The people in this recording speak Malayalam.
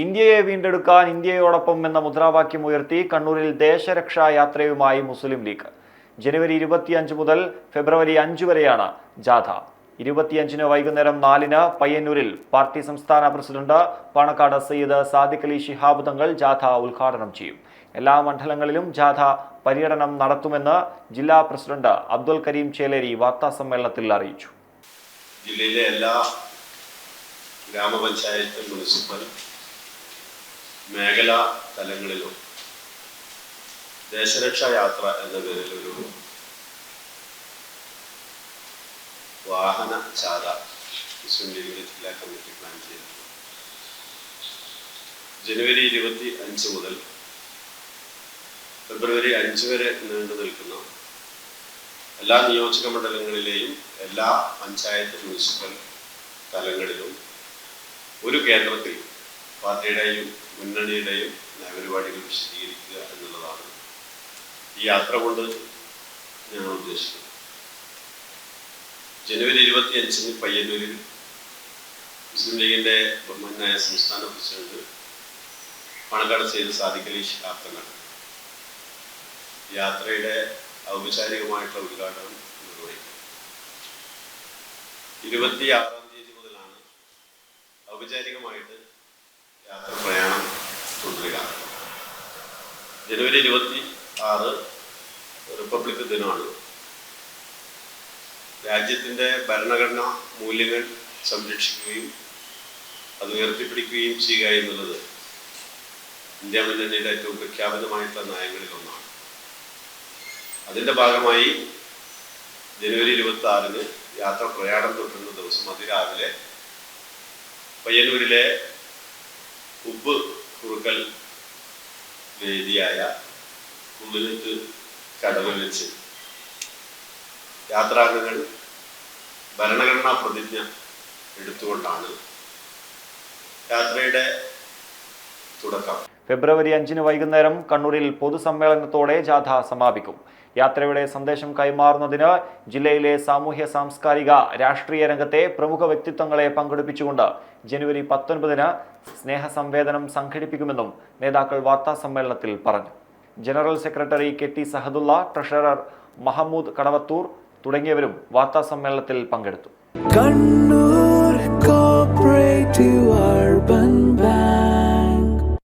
ഇന്ത്യയെ വീണ്ടെടുക്കാൻ ഇന്ത്യയോടൊപ്പം എന്ന മുദ്രാവാക്യം ഉയർത്തി കണ്ണൂരിൽ ദേശരക്ഷാ യാത്രയുമായി മുസ്ലിം ലീഗ്. ജനുവരി ഇരുപത്തിയഞ്ച് മുതൽ ഫെബ്രുവരി അഞ്ച് വരെയാണ് ജാഥ. ഇരുപത്തിയഞ്ചിന് വൈകുന്നേരം നാലിന് പയ്യന്നൂരിൽ പാർട്ടി സംസ്ഥാന പ്രസിഡന്റ് പാണക്കാട് സയ്യിദ് സാദിഖ് അലി ശിഹാബ് തങ്ങൾ ജാഥ ഉദ്ഘാടനം ചെയ്യും. എല്ലാ മണ്ഡലങ്ങളിലും ജാഥ പര്യടനം നടത്തുമെന്ന് ജില്ലാ പ്രസിഡന്റ് അബ്ദുൽ കരീം ചേലേരി വാർത്താ സമ്മേളനത്തിൽ അറിയിച്ചു. ജില്ലയിലെ എല്ലാ ഗ്രാമപഞ്ചായത്ത് മുനിസിപ്പൽ മേഖലാ തലങ്ങളിലും ദേശരക്ഷാ യാത്ര എന്ന പേരിൽ ഒരു വാഹന ചാത മുസ്ലിം ലീഗിന്റെ ജില്ലാ കമ്മിറ്റി പ്ലാൻ ചെയ്തു ജനുവരി ഇരുപത്തി അഞ്ച് മുതൽ ഫെബ്രുവരി അഞ്ച് വരെ നീണ്ടു നിൽക്കുന്ന എല്ലാ നിയോജക മണ്ഡലങ്ങളിലെയും എല്ലാ പഞ്ചായത്ത് മുനിസിപ്പൽ തലങ്ങളിലും ഒരു കേന്ദ്രത്തിൽ പാർട്ടിയുടെയും മുന്നണിയുടെയും നയപരിപാടികൾ വിശദീകരിക്കുക എന്നുള്ളതാണ് ഈ യാത്ര കൊണ്ട് ഞങ്ങൾ ഉദ്ദേശിക്കുന്നത് ജനുവരി ഇരുപത്തി അഞ്ചിന് പയ്യന്നൂരിൽ മുസ്ലിം ലീഗിന്റെ ബഹുമാനായ സംസ്ഥാന പ്രസിഡന്റ് പണക്കാട് ചെയ്ത് സാദിഖലി ശാസ്ത്രങ്ങൾ യാത്രയുടെ ഔപചാരികമായിട്ടുള്ള ഉദ്ഘാടനം നിർവഹിക്കും. ഇരുപത്തിയാറാം തീയതി മുതലാണ് ഔപചാരികമായിട്ട് യാത്ര പ്രയാണം തുടരുക. ജനുവരി ഇരുപത്തി ആറ് റിപ്പബ്ലിക് ദിനമാണ്. രാജ്യത്തിന്റെ ഭരണഘടനാ മൂല്യങ്ങൾ സംരക്ഷിക്കുകയും അത് ഉയർത്തിപ്പിടിക്കുകയും ചെയ്യുക എന്നുള്ളത് ഇന്ത്യ മുന്നണിയുടെ ഏറ്റവും പ്രഖ്യാപിതമായിട്ടുള്ള നയങ്ങളിൽ ഒന്നാണ് അതിന്റെ ഭാഗമായി ജനുവരി ഇരുപത്തി ആറിന് യാത്ര പ്രയാണം തുടരുന്ന ദിവസം അതിരാവിലെ പയ്യന്നൂരിലെ കുറുക്കൽ വേദിയായ കുന്നിലത്ത് കടവ് വെച്ച് യാത്രാംഗങ്ങൾ ഭരണഘടനാ പ്രതിജ്ഞ എടുത്തുകൊണ്ടാണ് യാത്രയുടെ തുടക്കം. ഫെബ്രുവരി അഞ്ചിന് വൈകുന്നേരം കണ്ണൂരിൽ പൊതുസമ്മേളനത്തോടെ ജാഥ സമാപിക്കും. യാത്രയുടെ സന്ദേശം കൈമാറുന്നതിന് ജില്ലയിലെ സാമൂഹ്യ സാംസ്കാരിക രാഷ്ട്രീയ രംഗത്തെ പ്രമുഖ വ്യക്തിത്വങ്ങളെ പങ്കെടുപ്പിച്ചുകൊണ്ട് ജനുവരി പത്തൊൻപതിന് സ്നേഹസംവേദനം സംഘടിപ്പിക്കുമെന്നും നേതാക്കൾ വാർത്താ സമ്മേളനത്തിൽ പറഞ്ഞു. General secretary K T Sahadulla treasurer Mahmood Kadavathur തുടങ്ങിയവരും വാർത്താ സമ്മേളനത്തിൽ പങ്കെടുത്തു. കണ്ണൂർ